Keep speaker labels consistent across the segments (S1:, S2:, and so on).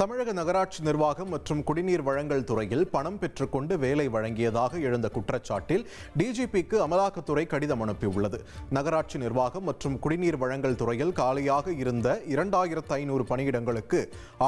S1: தமிழக நகராட்சி நிர்வாகம் மற்றும் குடிநீர் வழங்கல் துறையில் பணம் பெற்றுக்கொண்டு வேலை வழங்கியதாக எழுந்த குற்றச்சாட்டில் டிஜிபிக்கு அமலாக்கத்துறை கடிதம் அனுப்பியுள்ளது. நகராட்சி நிர்வாகம் மற்றும் குடிநீர் வழங்கல் துறையில் காலியாக இருந்த இரண்டாயிரத்து ஐநூறு பணியிடங்களுக்கு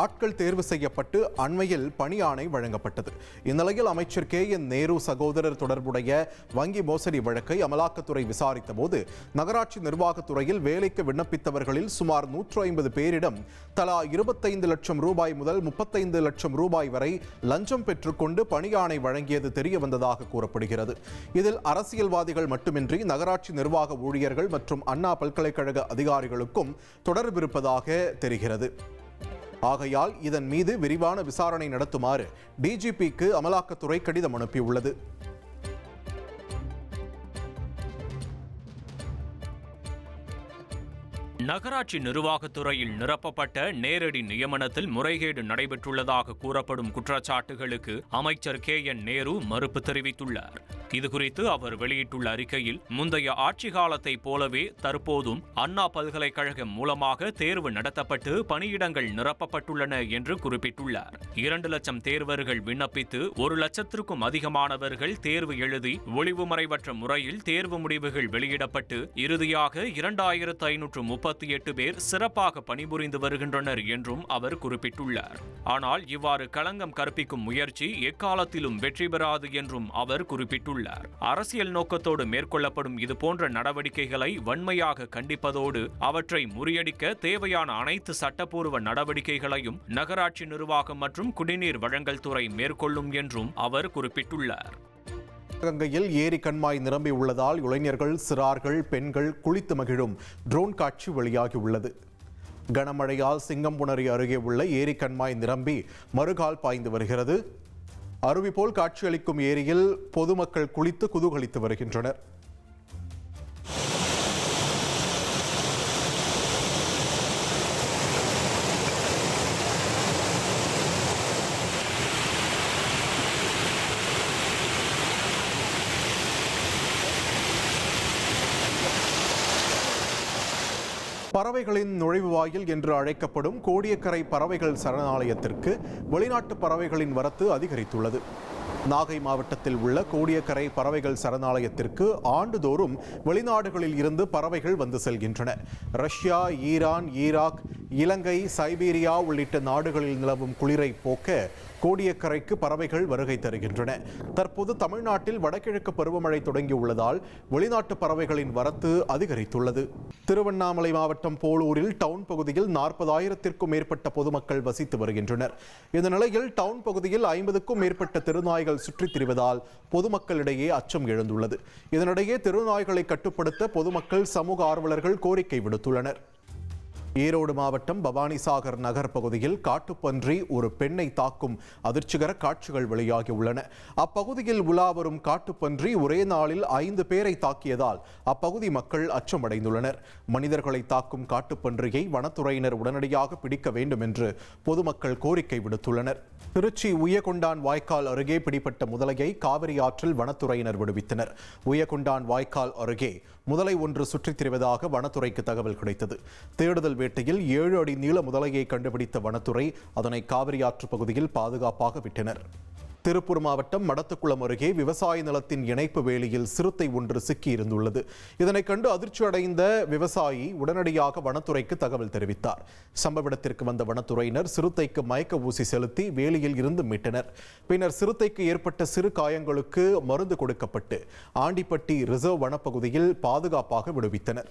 S1: ஆட்கள் தேர்வு செய்யப்பட்டு அண்மையில் பணி ஆணை வழங்கப்பட்டது. இந்நிலையில் அமைச்சர் கே என் நேரு சகோதரர் தொடர்புடைய வங்கி மோசடி வழக்கை அமலாக்கத்துறை விசாரித்த போது நகராட்சி நிர்வாகத்துறையில் வேலைக்கு விண்ணப்பித்தவர்களில் சுமார் நூற்று ஐம்பது பேரிடம் தலா இருபத்தைந்து லட்சம் ரூபாய் முதல் முப்பத்தைந்து லட்சம் ரூபாய் வரை லஞ்சம் பெற்றுக்கொண்டு பணியாணை வழங்கியது தெரிய வந்ததாக கூறப்படுகிறது. இதில் அரசியல்வாதிகள் மட்டுமின்றி நகராட்சி நிர்வாக ஊழியர்கள் மற்றும் அண்ணா பல்கலைக்கழக அதிகாரிகளுக்கும் தொடர்பிருப்பதாக தெரிகிறது. ஆகையால் இதன் மீது விரிவான விசாரணை நடத்துமாறு டிஜிபிக்கு அமலாக்கத்துறை கடிதம் அனுப்பியுள்ளது.
S2: நகராட்சி நிர்வாகத்துறையில் நிரப்பப்பட்ட நேரடி நியமனத்தில் முறைகேடு நடைபெற்றுள்ளதாக கூறப்படும் குற்றச்சாட்டுகளுக்கு அமைச்சர் கே என் நேரு மறுப்பு தெரிவித்துள்ளார். இதுகுறித்து அவர் வெளியிட்டுள்ள அறிக்கையில் முந்தைய ஆட்சி காலத்தை போலவே தற்போதும் அண்ணா பல்கலைக்கழகம் மூலமாக தேர்வு நடத்தப்பட்டு பணியிடங்கள் நிரப்பப்பட்டுள்ளன என்று குறிப்பிட்டுள்ளார். இரண்டு லட்சம் தேர்வர்கள் விண்ணப்பித்து ஒரு லட்சத்திற்கும் அதிகமானவர்கள் தேர்வு எழுதி ஒளிவுமறைவற்ற முறையில் தேர்வு முடிவுகள் வெளியிடப்பட்டு இறுதியாக இரண்டாயிரத்து ஐநூற்று முப்பத்தி எட்டு பேர் சிறப்பாக பணிபுரிந்து வருகின்றனர் என்றும் அவர் குறிப்பிட்டுள்ளார். ஆனால் இவ்வாறு களங்கம் கற்பிக்கும் முயற்சி எக்காலத்திலும் வெற்றி பெறாது என்றும் அவர் குறிப்பிட்டுள்ளார். அரசியல் நோக்கத்தோடு மேற்கொள்ளப்படும் இதுபோன்ற நடவடிக்கைகளை வன்மையாக கண்டிப்பதோடு அவற்றை முறியடிக்க தேவையான அனைத்து சட்டப்பூர்வ நடவடிக்கைகளையும் நகராட்சி நிர்வாகம் மற்றும் குடிநீர் வழங்கல் துறை மேற்கொள்ளும் என்றும் அவர் குறிப்பிட்டுள்ளார்.
S1: கங்கையில் ஏரி கண்மாய் நிரம்பி உள்ளதால் இளைஞர்கள் சிறார்கள் பெண்கள் குளித்து மகிழும் ட்ரோன் காட்சி வெளியாகியுள்ளது கனமழையால் சிங்கம்புணரி அருகே உள்ள ஏரி கண்மாய் நிரம்பி மறுகால் பாய்ந்து வருகிறது. அருவி போல் காட்சியளிக்கும் ஏரியில் பொதுமக்கள் குளித்து குதூகலித்து வருகின்றனர். பறவைகளின் நுழைவு வாயில் என்று அழைக்கப்படும் கோடியக்கரை பறவைகள் சரணாலயத்திற்கு வெளிநாட்டு பறவைகளின் வரத்து அதிகரித்துள்ளது. நாகை மாவட்டத்தில் உள்ள கோடியக்கரை பறவைகள் சரணாலயத்திற்கு ஆண்டுதோறும் வெளிநாடுகளில் இருந்து பறவைகள் வந்து செல்கின்றன. Russia Iran Iraq Ilangai Siberia உள்ளிட்ட நாடுகளில் நிலவும் குளிரை போக்க கோடியக்கரைக்கு பறவைகள் வருகை தருகின்றன. தற்போது தமிழ்நாட்டில் வடகிழக்கு பருவமழை தொடங்கியுள்ளதால் வெளிநாட்டு பறவைகளின் வரத்து அதிகரித்துள்ளது. திருவண்ணாமலை மாவட்டம் போலூரில் டவுன் பகுதியில் நாற்பதாயிரத்திற்கும் மேற்பட்ட பொதுமக்கள் வசித்து வருகின்றனர். இந்த நிலையில் டவுன் பகுதியில் ஐம்பதுக்கும் மேற்பட்ட திருநாய்கள் சுற்றித் திரிவதால் பொதுமக்களிடையே அச்சம் எழுந்துள்ளது. இதனிடையே திருநாய்களை கட்டுப்படுத்த பொதுமக்கள் சமூக ஆர்வலர்கள் கோரிக்கை விடுத்துள்ளனர். ஈரோடு மாவட்டம் பவானிசாகர் நகர் பகுதியில் காட்டுப்பன்றி ஒரு பெண்ணை தாக்கும் அதிர்ச்சிகர காட்சிகள் வெளியாகி உள்ளன அப்பகுதியில் உலாவரும் காட்டுப்பன்றி ஒரே நாளில் ஐந்து பேரை தாக்கியதால் அப்பகுதி மக்கள் அச்சமடைந்துள்ளனர். மனிதர்களை தாக்கும் காட்டுப்பன்றியை வனத்துறையினர் உடனடியாக பிடிக்க வேண்டும் என்று பொதுமக்கள் கோரிக்கை விடுத்துள்ளனர். திருச்சி உயகொண்டான் வாய்க்கால் அருகே பிடிப்பட்ட முதலையை காவிரி ஆற்றில் வனத்துறையினர் விடுவித்தனர். உயகொண்டான் வாய்க்கால் அருகே முதலை ஒன்று சுற்றித் திரிவதாக வனத்துறைக்கு தகவல் கிடைத்தது. தேடுதல் வேட்டையில் ஏழு அடி நீள முதலையை கண்டுபிடித்த வனத்துறை அதனை காவிரி ஆற்று பகுதியில் பாதுகாப்பாக விட்டனர். திருப்பூர் மாவட்டம் மடத்துக்குளம் அருகே விவசாய நிலத்தின் இணைப்பு வேலியில் சிறுத்தை ஒன்று சிக்கி இருந்துள்ளது இதனை கண்டு அதிர்ச்சி அடைந்த விவசாயி உடனடியாக வனத்துறைக்கு தகவல் தெரிவித்தார். சம்பவ இடத்திற்கு வந்த வனத்துறையினர் சிறுத்தைக்கு மயக்க ஊசி செலுத்தி வேலியில் இருந்து மீட்டனர். பின்னர் சிறுத்தைக்கு ஏற்பட்ட சிறு காயங்களுக்கு மருந்து கொடுக்கப்பட்டு ஆண்டிப்பட்டி ரிசர்வ் வனப்பகுதியில் பாதுகாப்பாக விடுவித்தனர்.